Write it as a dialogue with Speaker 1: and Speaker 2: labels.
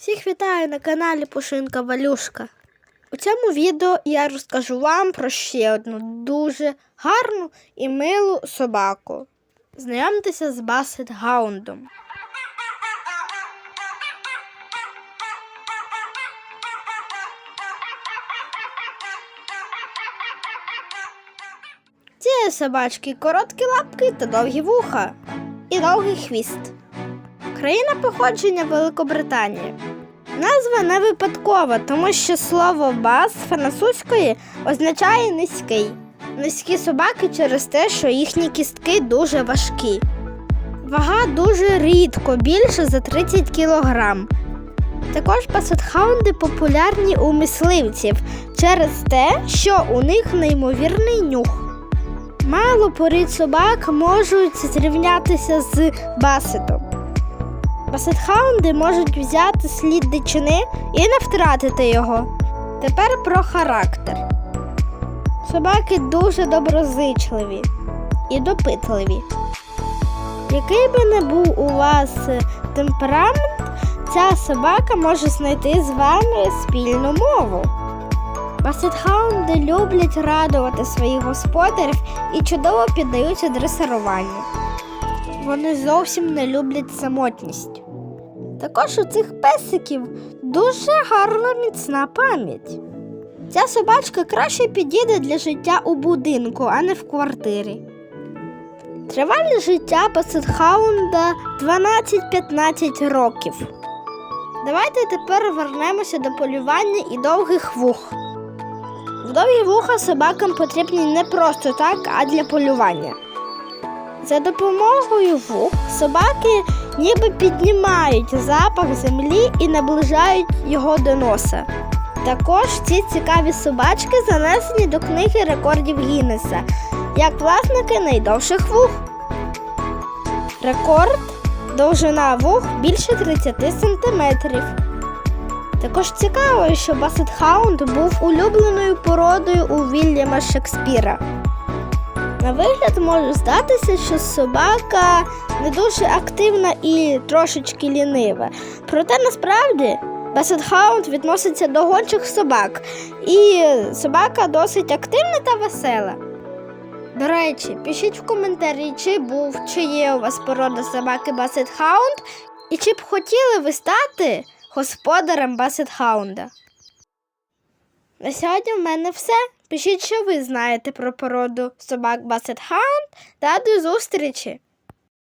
Speaker 1: Всіх вітаю на каналі Пушинка Валюшка. У цьому відео я розкажу вам про ще одну дуже гарну і милу собаку. Знайомтеся з Басет Гаундом. Ці собачки короткі лапки та довгі вуха і довгий хвіст. Країна походження Великобританія. Назва не випадкова, тому що слово бас французької означає низький. Низькі собаки через те, що їхні кістки дуже важкі. Вага дуже рідко, більше за 30 кг. Також басетхаунди популярні у мисливців через те, що у них неймовірний нюх. Мало порід собак можуть зрівнятися з басетом. Басетхаунди можуть взяти слід дичини і не втратити його. Тепер про характер. Собаки дуже доброзичливі і допитливі. Який би не був у вас е, темперамент, ця собака може знайти з вами спільну мову. Басетхаунди люблять радувати своїх господарів і чудово піддаються дресируванню. Вони зовсім не люблять самотність. Також у цих песиків дуже гарна міцна пам'ять. Ця собачка краще підійде для життя у будинку, а не в квартирі. Тривалість життя басетхаунда 12-15 років. Давайте тепер вернемося до полювання і довгих вух. Довгі вуха собакам потрібні не просто так, а для полювання. За допомогою вух собаки ніби піднімають запах землі і наближають його до носа. Також ці цікаві собачки занесені до книги рекордів Гіннеса як власники найдовших вух. Рекорд довжина вух більше 30 сантиметрів. Також цікаво, що Басетхаунд був улюбленою породою у Вільяма Шекспіра. На вигляд може здатися, що собака не дуже активна і трошечки лінива. Проте насправді Басетхаунд відноситься до гончих собак, і собака досить активна та весела. До речі, пишіть в коментарі, чи був, чи є у вас порода собаки Басетхаунд, і чи б хотіли ви стати господарем Басетхаунда. На сьогодні в мене все. Пишіть, що ви знаєте про породу собак Басетхаунд та до зустрічі!